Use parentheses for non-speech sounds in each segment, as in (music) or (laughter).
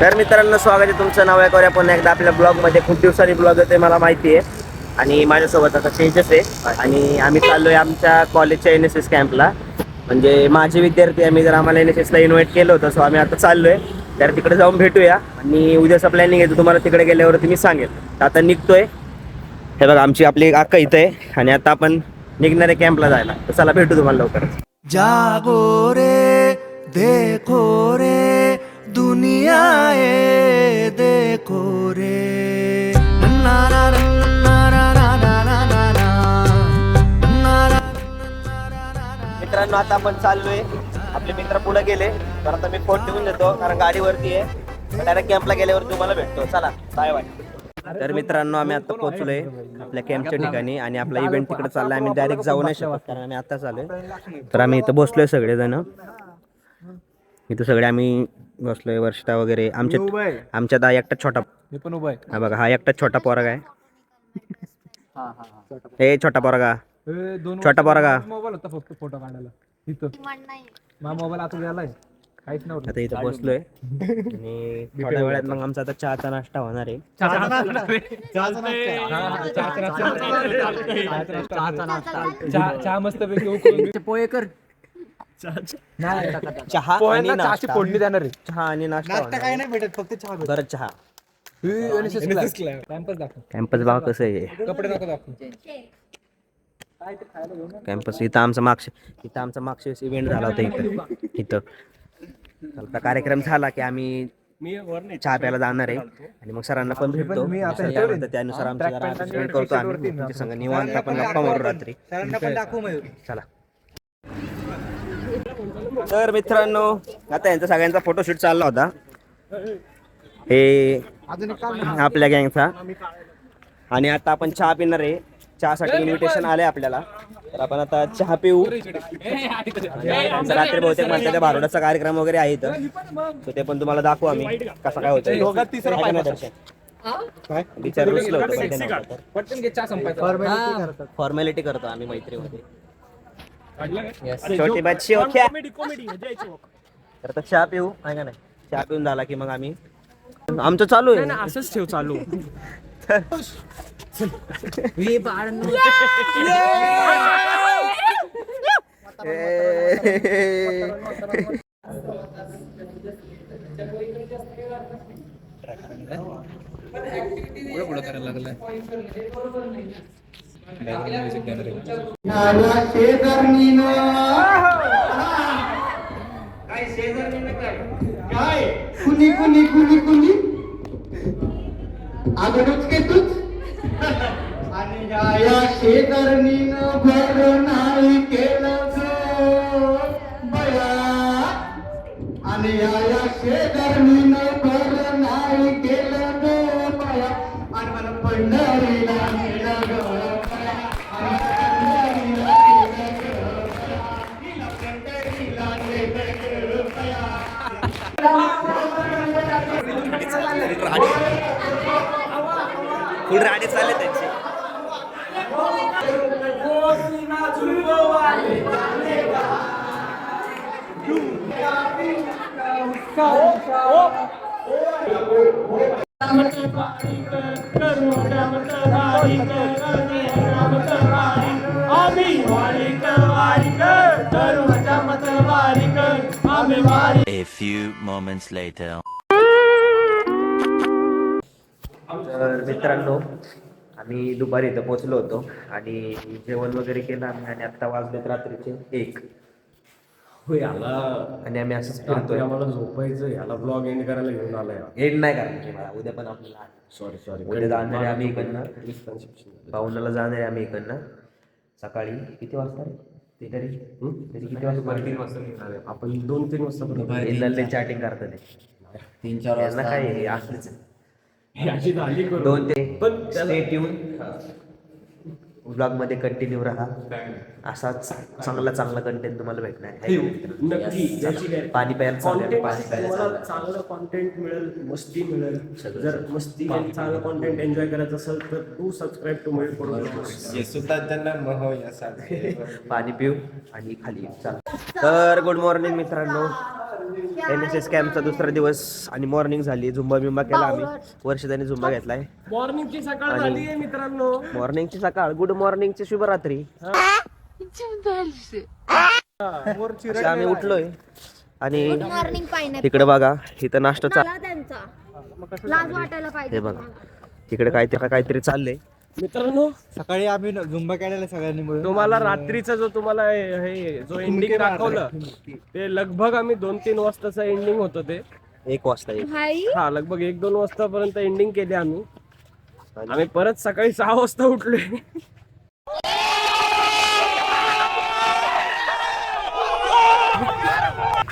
तर मित्रांनो स्वागत आहे तुमचं नाव आहे पुन्हा एकदा आपल्या ब्लॉगमध्ये खूप दिवसांनी ब्लॉग येतोय मला माहिती आहे. आणि माझ्यासोबत आता तेजस आहे. आणि आम्ही चाललोय आमच्या कॉलेजच्या एन एस एस कॅम्पला म्हणजे माझे विद्यार्थी आम्ही जर आम्हाला एन एस एसला इन्व्हाइट केलं होतं सो आम्ही आता चाललोय. तर तिकडे जाऊन भेटूया. आणि उद्याचा प्लॅनिंग येतो तुम्हाला तिकडे गेल्यावरती मी सांगेल. तर आता निघतोय. हे बघा आमची आपली एक अक्का इथं आहे. आणि आता आपण निघणार आहे कॅम्पला जायला. तर चला भेटू तुम्हाला लवकर जागो रे देखो रे. दुनिया देखो रे। मित्रांनो आता आपण चाललोय. आपले मित्र पुढे गेले. तर आता मी फोन ठेवून देतो कारण गाडीवरती आहे. डायरेक्ट कॅम्पला गेल्यावर तुम्हाला भेटतो. चला बाय बाय तर मित्रांनो आम्ही आता पोहोचलोय आपल्या कॅम्पच्या ठिकाणी आणि आपला इव्हेंट तिकडे चाललाय. आम्ही डायरेक्ट जाऊ नाही शकत कारण आम्ही आता चालू तर आम्ही इथं बसलोय सगळेजण. इथं सगळे आम्ही बसलोय वर्षा वगैरे. आमच्या आमच्यात हा एकटा छोटा मी पण उभा आहे. हा बघा हा एकटा छोटा पोरगा आहे. हे छोटा पोरगा. ए, दोन छोटा पोरगा. मोबाईल होता फक्त फोटो काढायला. इथं. माझा मोबाईल आता गेलाय काहीच नव्हतं. आता इथं बसलोय. आणि थोड्या वेळात मग आमचा आता चहाचा नाश्ता होणार आहे. चहा चहा मस्त पैकी उकळून पोहे कर. चहा आणि पोह्यांना चहाची नाश्ता. फोडणी देणार आहे. चहा आणि नाश्ता होणार नाही भेटत फक्त चहा. बरं चहा. कॅम्पस दाखव. कॅम्पस बघा कसं आहे? कपडे नको दाखव. कॅम्पस इथं आमचा मागश इथं आमचा मागच्या इव्हेंट झाला होता इथं. इथं. आता कार्यक्रम झाला की आम्ही चहा प्यायला जाणार आहे. आणि मग सरांना पण भेटतो. सर काय म्हणतात त्यानुसार आमची जरा arrangement करतो आम्ही. तुमच्या संग निवांत आपण गप्पा मारू रात्री. चला. तर मित्रांनो आता यांचा सगळ्यांचा फोटोशूट चालला होता. हे आपल्या गँगचा आणि आता आपण चहा पिणार आहे. चहासाठी इन्व्हिटेशन आलंय आपल्याला. तर आपण आता चहा पिऊ. रात्री बहुतेक म्हणतात भारोडाचा कार्यक्रम वगैरे आहे इथं. तर ते पण तुम्हाला दाखवू आम्ही कसा काय होतं विचार फॉर्मॅलिटी करतो आम्ही मैत्रीमध्ये. छोटी बच्ची हो क्या तर आता चहा पिऊ आहे का नाही? चहा पिऊन झाला की मग आम्ही. आमचं चालू आहे. असंच ठेव चालू. पुढे पुढे करायला लागलाय म्युझिक काय आहे काय? कुणी कुणी कुणी कुणी? अगोदरच के तूच (laughs) आणि या शेजारणीनं A few moments later. तर मित्रांनो आम्ही दुपारी इथं पोहोचलो होतो आणि जेवण वगैरे केलं आम्ही आणि आता वाजलेत रात्रीचे एक. आणि आम्ही असंच फिरतोय आम्हाला झोपायचं याला ब्लॉग एंड करायला घेऊन आलाय. एंड नाही करायची मला उद्या पण आपल्याला सॉरी सॉरी उद्या जाणार आम्ही इकडनं. पाहुण्याला जाणार आहे आम्ही इकडनं. सकाळी किती वाजता रे? ते तरी? तरी किती वाजता? तीन वाजता निघणार आहे. आपण दोन तीन वाजता चॅटिंग करतात ते. तीन चार यांना काय आहे, असलंच अशी झाली करू दोन ते पण स्टे ट्यून ब्लॉगमध्ये कंटिन्यू राहा. असाच चांगला चांगला कंटेंट तुम्हाला भेटणार आहे. नक्की. याची guarantee. पाणी प्यायला चाललंय, Content पाणी प्यायला तुम्हाला चाललंय. चांगलं कॉन्टेंट मिळेल मस्ती मिळेल. जर मस्ती आणि चांगलं कॉन्टेंट एन्जॉय करायचं असेल तर तू सबस्क्राईब टू माय पाणी पिऊ आणि खाली. येऊ. चला. तर गुड मॉर्निंग मित्रांनो. एन एस एस कॅम्पचा दुसरा दिवस आणि मॉर्निंग झाली. झुंबा बिंबा केला आम्ही. वर्षाने झुंबा घेतलाय. मॉर्निंगची सकाळ झाली आहे मित्रांनो. मॉर्निंगची सकाळ. गुड मॉर्निंगची शुभरात्री. आम्ही उठलोय. आणि तिकडे बघा इथं नाश्ता चा त्यांचा. लाज वाटायला पाहिजे हे बघा. तिकडे काहीतरी काहीतरी चाललंय. मित्रांनो सकाळी आम्ही झुंबा काढायला सगळ्यांनी मिळून तुम्हाला रात्रीचा जो तुम्हाला हे हे जो एंडिंग दाखवलं ते लगभग आम्ही दोन तीन वाजताचं एंडिंग होतं ते. एक वाजता भाई हा लगभग एक दोन वाजतापर्यंत एंडिंग केली आम्ही. आम्ही परत सकाळी सहा वाजता उठलोय.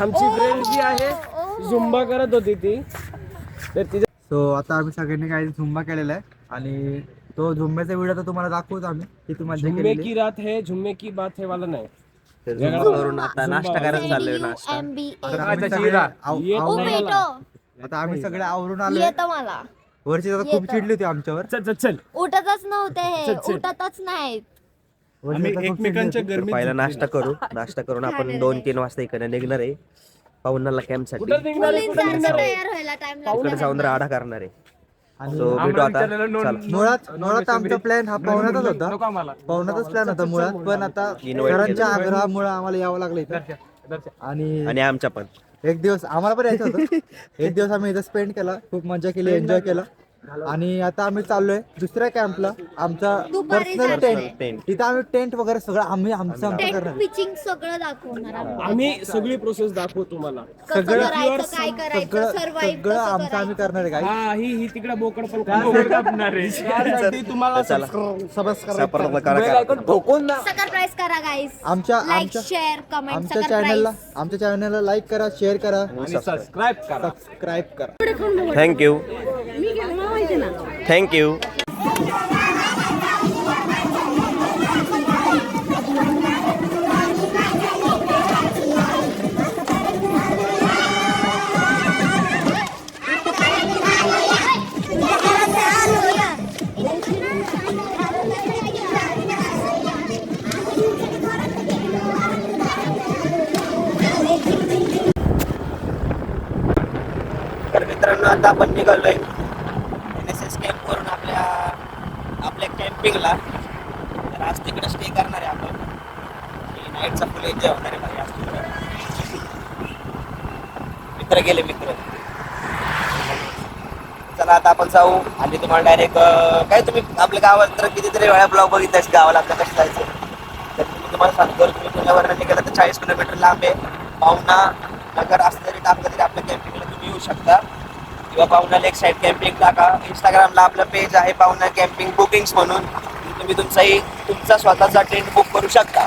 आमची फ्रेंड जी आहे झुंबा करत होती ती. तर तिच्या सो आता आम्ही सगळ्यांनी काही झुंबा केलेला आहे. आणि तो झुंब्याचा व्हिडिओ तर तुम्हाला दाखवतो आम्ही. किती मजा झुम्मे केलेली की रात है झुम्मे की बात है वाला नाही. तर झुंबा करून आता नाश्ता करायला चाललोय नाश्ता. एम बी आता आम्ही सगळे आव- येत आवरून- नाही मला. आता आम्ही सगळे आवरून आलोय. येतं मला. वरची दादा खूप चिडली होती आमच्यावर. चल चल चल. उठतच नव्हते हे. चल, चल. उठतच नाहीत. वरची दादा खूप चिडली होती. तर पहिला नाश्ता करू. नाश्ता करून आपण दोन तीन वाजता इकडे निघणार आहे. पाहुण्याला कॅम्पसाठी. कुठं निघणार आहे? कुठं मुलींसारखं निघणार आहे? तयार व्हायला टाइम तिकडे जाऊन राडा करणार आहे. आणि So, भेटू आता. चला. मुळात मुळात आमचा प्लॅन हा पाहुण्यातच होता. पाहुण्यातच प्लॅन होता मुळात पण आता Invite सरांच्या आग्रहामुळे आम्हाला यावं लागलं इथं. आणि आणि आमच्या पण. एक दिवस आम्हाला पण यायचं होतं. एक दिवस आम्ही इथं स्पेंड केला. खूप मजा केली एन्जॉय केला. आणि आता आम्ही चाललोय दुसऱ्या कॅम्पला. आमचा दुपारी पर्सनल. टेंट टेंट तिथं आम्ही टेंट वगैरे सगळं आम्ही आमचं आमचं टेंट करणार. पिचिंग सगळं दाखवणार आम्ही. आम्ही सगळी प्रोसेस दाखवू तुम्हाला. कसं सगळं- करायचं काय करायचं सगळं सर्वाईव्ह सगळं आमचं आम्ही करणार आहे काय हा ही ही तिकडे बोकड पण त्यासाठी (laughs) तुम्हाला चला. सबस्क्राईब सापडलं करा. करा. सरप्राईज करा गाईस आमच्या लाईक आमच्या शेअर कमेंट आमच्या चॅनलला आमच्या चॅनलला लाईक करा शेअर करा. सबस्क्राईब करा. सबस्क्राईब करा. थँक्यू थँक्यू तर मित्रांनो आता आपण निघालोय एन एस एस कॅम्प वरून आपल्या आपल्या कॅम्पिंगला तर आज तिकडे स्टे करणार आहे आपण आणि नाईटचा फुल एन्जॉय होणार आहे माझ्या मित्र गेले मित्र. चला आता आपण जाऊ आणि तुम्हाला डायरेक्ट काय तुम्ही आपल्या गावात तर कितीतरी वेळा ब्लॉग बघितला गावाला आपल्या कसं जायचं. तर मी तुम्हाला सांगतो तुम्ही पुण्यावर निघाला तर चाळीस किलोमीटर लांब आहे. पाहुणा नगर असलं तरी टाकलं तरी आपल्या कॅम्पिंगला तुम्ही येऊ शकता. किंवा पाहुणा लेक साईड कॅम्पिंग टाका. इंस्टाग्रामला आपलं पेज आहे पाहुणा कॅम्पिंग बुकिंग्स म्हणून. तुम्ही तुमचाही तुमचा स्वतःचा टेंट बुक करू शकता.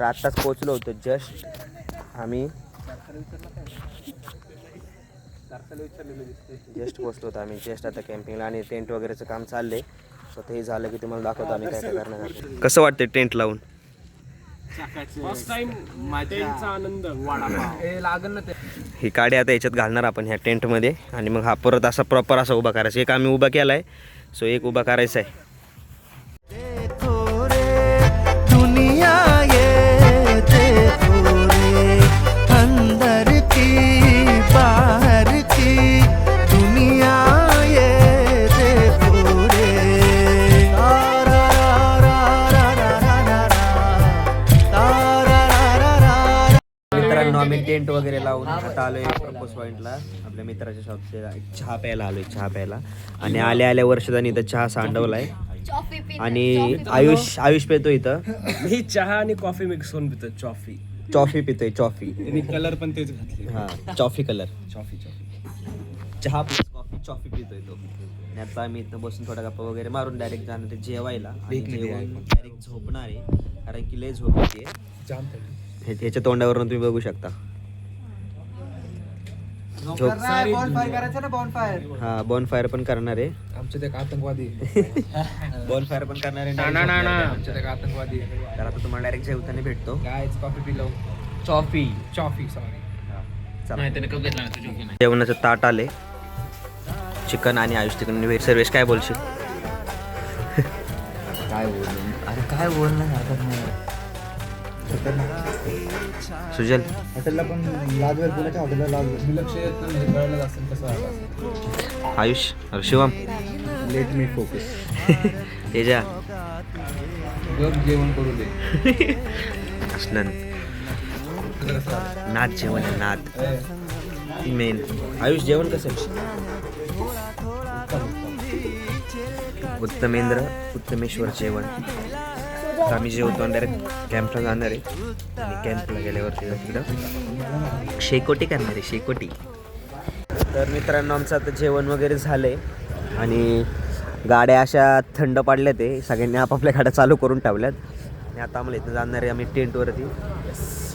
तर आत्ताच पोहोचलो होतो जस्ट आम्ही जस्ट पोहोचलो होतो आम्ही जस्ट आता कॅम्पिंगला आणि टेंट वगैरेचं काम चाललंय. स्वतः हे झालं की तुम्हाला दाखवतो आम्ही काय काय करणार आहोत. कसं वाटतंय टेंट लावून? फर्स्ट टाइम टेंटचा आनंद वडापाव. ही काडी आता याच्यात घालणार आपण ह्या टेंटमध्ये आणि मग हा परत असा प्रॉपर असा उभा करायचा. एक आम्ही उभा केला आहे सो एक उभा करायचा आहे आम्ही टेंट वगैरे लावून आता आलोय प्रपोज पॉईंटला आपल्या मित्राच्या शॉपचे चहा प्यायला आलोय चहा प्यायला. आणि आल्या आल्या वर्षाने इथं चहा सांडवलाय. आणि आयुष आयुष पेतो इथं. मी चहा आणि कॉफी मिक्स करून पितो चॉफी चॉफी पितोय चॉफी कलर पण तेच घातले. हा चॉफी कलर चॉफी चॉफी चहा प्लस कॉफी चॉफी पितोय तो. आणि आता आम्ही इथं बसून थोडा गप्पा वगैरे मारून डायरेक्ट जाणार आहे जेवायला. आणि जेवण डायरेक्ट झोपणार आहे. कारण की लय झोप येते. हे ह्याच्या तोंडावरून तुम्ही बघू शकता. झोप हा बॉन फायर पण करणार आहे. आमचे ते आतंकवादी. (laughs) बॉन फायर पण करणार आहे आमचे ते आतंकवादी तर आता तुम्हाला डायरेक्ट जेवताना भेटतो. काय कॉफी पिलो चॉफी चॉफी सॉरी जेवणाचं ताट आले चिकन आणि आयुष चिकन. व्हेज सर्वेश काय बोलशील? काय बोल अरे काय बोलणार? सुजल. हॉटेलला पण लाजवेल पुण्याच्या हॉटेलला लाजवेल लक्ष येत नाही कळलं असेल कसं आलं असेल आयुष अरे Shivam. Let me focus Teja. गप जेवण करू दे. असलन नाद जेवण आहे नाद. मेन आयुष जेवण कसं उत्तमेंद्र उत्तमेश्वर जेवण. तर आम्ही जेवतो आणि डायरेक्ट कॅम्पला जाणार आहे. आणि कॅम्पला गेल्यावरती तिकडं. शेकोटी करणार आहे शेकोटी. तर मित्रांनो आमचं आता जेवण वगैरे झालंय. आणि गाड्या अशा थंड पडल्या ते सगळ्यांनी आपापल्या गाड्या चालू करून ठेवल्यात. आणि आता आम्हाला इथं जाणार आहे आम्ही टेंटवरती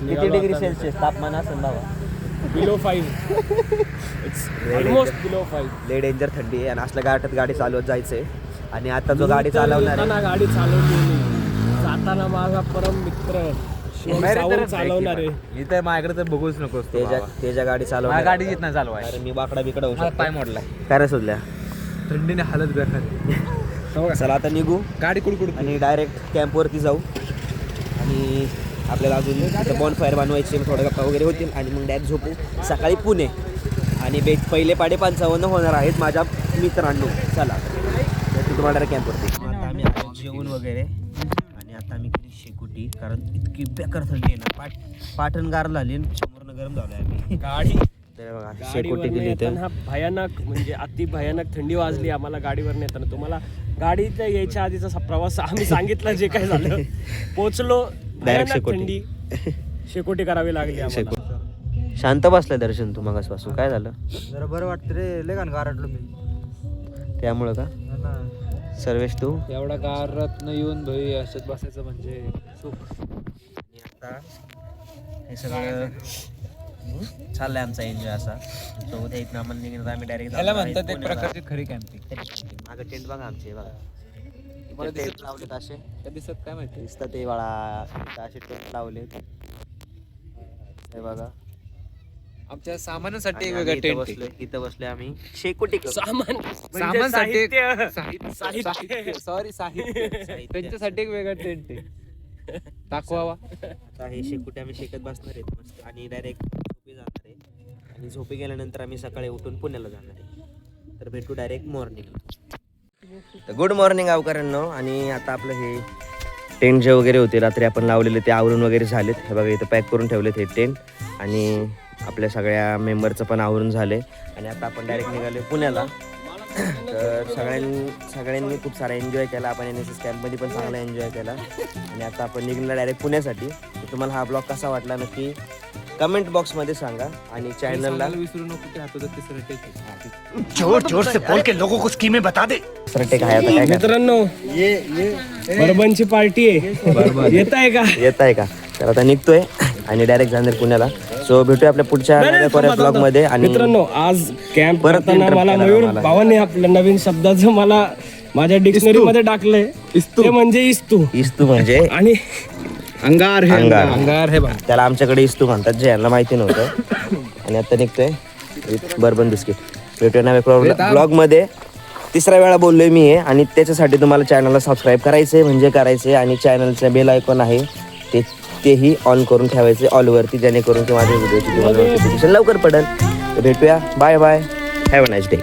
किती डिग्री सेल्सिअस तापमान असेल बाबा. Below five almost below five लय डेंजर थंडी आहे. आणि असल्या गाठात गाडी चालवत जायचंय. आणि आता जो गाडी चालवणार आहे. गाडी चालवली जाताना माझा परम मित्र चालवणार इथं माझ्याकडे तर बघूच नकोस तेजा तेजा गाडी चालवणार. गाडी येत नाही चालवाय. अरे मी बाकडा बिकडा होऊ शकतो. पाय मोडलाय. काय रे सुचल्या थंडीने हालत बेकार. चला आता निघू. गाडी कुडकुड आणि डायरेक्ट कॅम्पवरती जाऊ. आणि आपल्याला अजून बॉन फायर बनवायचे थोडं गप्पा वगैरे होतील. आणि मग डायरेक्ट झोपू. सकाळी पुणे. आणि बेट पहिले पाडे पंचावन्न होणार आहेत माझ्या मित्रांनो. चला. तर तुम्हाला डायरेक्ट कॅम्पवरती आता आम्ही जेवण वगैरे आणि आता आम्ही केली शेकोटी कारण इतकी बेकार थंडी आहे ना. पाठ पाठण गार झाली आणि समोरनं गरम झालो आम्ही. गाडी तर बघा शेकोटी येताना भयानक म्हणजे अति भयानक थंडी वाजली आम्हाला गाडीवर येताना तुम्हाला गाडीच्या यायच्या आधीचा सा- प्रवास आम्ही सांगितलं जे काय झालं. पोचलो भयानक शेकोटी. थंडी. शेकोटी करावी लागली आम्हाला. शेकोटी शांत बसलाय दर्शन तू मगासपासून. काय झालं? जरा बरं वाटतं रे लय गाण गारटलो मी. त्यामुळं का? हा ना. सर्वेश तू? एवढा गारत न येऊन भाई अशात बसायचं म्हणजे आता हे सगळं चाललंय आमचा एन्जॉय असा. सो उद्या इथं आम्हाला निघणार आम्ही डायरेक्ट त्याला म्हणतात एक प्रकारची खरी कॅम्पिंग मागं टेंट बघा आमचे हे बघा टेंट लावलेत असे. दिसत काय माहिती? दिसतात ते बाळा इथं असे टेंट लावलेत. हे बघा. आमच्या सामानासाठी आणि आम्ही इथं बसलोय इथं बसलोय आम्ही. शेकोटी करू. सामान म्हणजे सामानसाठी साहित्य. साहित्य. सॉरी साहित्य. त्यांच्यासाठी एक वेगळा टेंट आहे. दाखवावा आता हे शेकोटी आम्ही शेकत बसणार आहेत मस्त. आणि डायरेक्ट झोपी जाणार आहे. आणि झोपी गेल्यानंतर आम्ही सकाळी उठून पुण्याला जाणार आहे. तर भेटू डायरेक्ट मॉर्निंग तर गुड मॉर्निंग गावकऱ्यांनो. आणि आता आपलं हे टेंट जे वगैरे होते रात्री आपण लावलेले ते आवरून वगैरे झालेत. हे बघा इथं पॅक करून ठेवलेत हे टेंट आणि आपल्या सगळ्या मेंबरचं पण आवरून झाले आणि आता आपण डायरेक्ट निघालो पुण्याला. तर सगळ्यांनी सगळ्यांनी खूप सारा एन्जॉय केला. आपण एन एस एस कॅम्पमध्ये पण चांगला एन्जॉय केला. आणि आता आपण निघणार डायरेक्ट पुण्यासाठी. तर तुम्हाला हा ब्लॉग कसा वाटला नक्की कमेंट बॉक्समध्ये सांगा. आणि चॅनलला विसरू नको की हातात तिसरं टेक आहे. दुसरं टेक आहे आता काय? मित्रांनो बर्बनची पार्टी आहे. येत आहे का? येत आहे का? तर आता निघतोय. आणि डायरेक्ट जाणार पुण्याला. सो भेटूया आपल्या पुढच्या ब्लॉगमध्ये आणि मित्रांनो आज कॅम्प परत मला मयूर. भावाने आपल्या नवीन शब्दाचं मला माझ्या डिक्शनरी मध्ये टाकलंय. ते म्हणजे इस्तू. इस्तू म्हणजे? आणि अंगार हे. अंगार. अंगार हे बघ. त्याला आमच्याकडे इस्तू म्हणतात जे यांना माहिती नव्हतं. आणि आता निघतोय विथ बर्बन बिस्किट. भेटूया नव्या ब्लॉगमध्ये तिसऱ्या वेळा बोललोय मी हे आणि त्याच्यासाठी तुम्हाला चॅनलला सबस्क्राईब करायचे म्हणजे करायचे आणि चॅनलचं बेल आयकॉन आहे ते तेही ऑन करून ठेवायचे ऑलवरती जेणेकरून की माझ्या व्हिडिओची तुम्हाला नोटिफिकेशन लवकर पडेल तर भेटूया. Bye bye have a nice day